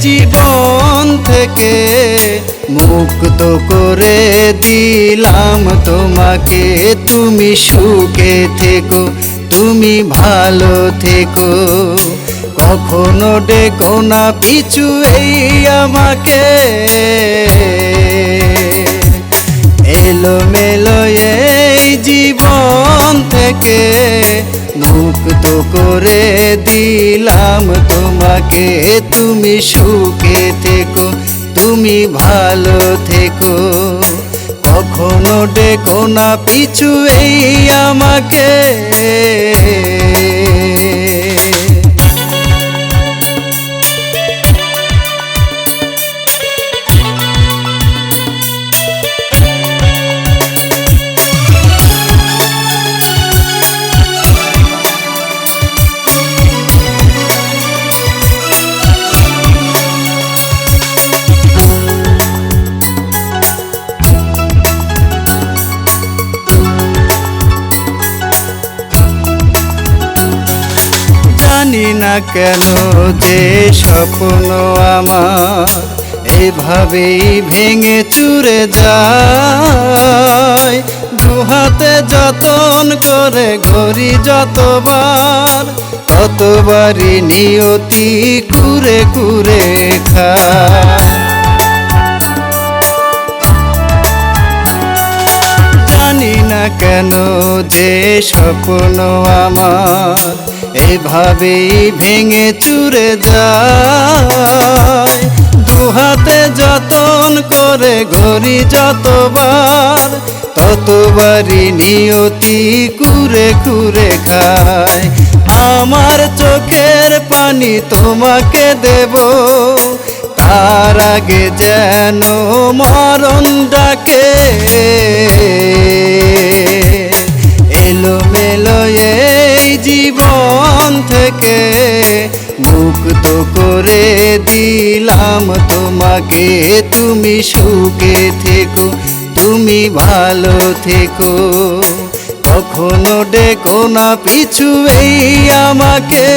জীবন থেকে মুক্ত করে দিলাম তোমাকে। তুমি সুখে থেকো, তুমি ভালো থেকো। কখনো ডেকো না পিছু এই আমাকে। এলো মেলো এই জীবন থেকে মুক্ত করে দিলাম তোমাকে। তুমি সুখে থেকো, তুমি ভালো থেকো। কখনো ডেকো না পিছু এই আমাকে। জানি না কেন যে স্বপ্ন আমার এভাবেই ভেঙে চুরে যায়। দুহাতে যতন করে, ঘড়ি যতবার ততবারই নিয়তি কুরে কুরে খায়। জানি না কেন যে স্বপ্ন আমার এভাবেই ভেঙে চুরে যায়। দুহাতে যতন করে ঘড়ি যতবার, ততবারই নিয়তি কুরে কুরে খায়। আমার চোখের পানি তোমাকে দেব, তার আগে যেন মরণ ডাকে। এলো মেলো এই জীবন থেকে মুক্ত করে দিলাম তোমাকে। তুমি সুখে থেকো, তুমি ভালো থেকো। কখনো ডেকো না পিছু এই আমাকে।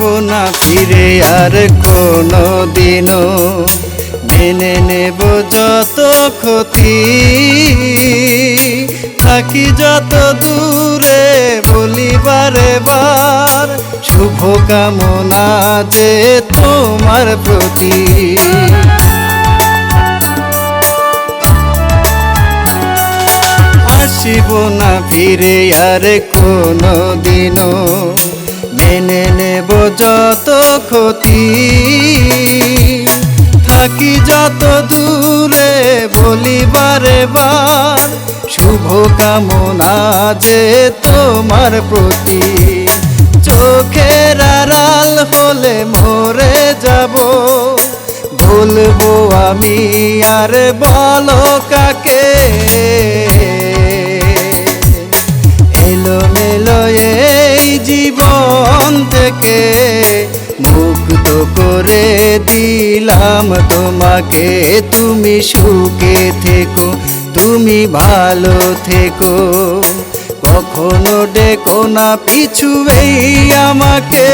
আসিব না ফিরে আর কোনো দিনও মেনে নেব যত ক্ষতি, থাকি যত দূরে বলি বারে বার শুভ কামনা যে তোমার প্রতি। আসিব না ফিরে আর কোনো দিনও মেনে নেব যত ক্ষতি। থাকি যত দূরে বলি বারে শুভ কামনা যে তোমার প্রতি। চোখের আড়াল হলে মরে যাব ভুলবো আমি আর বলো কাকে। দিলাম তোমাকে তুমি সুখে থেকো তুমি ভালো থেকো। কখনো ডেকো না পিছু আমাকে।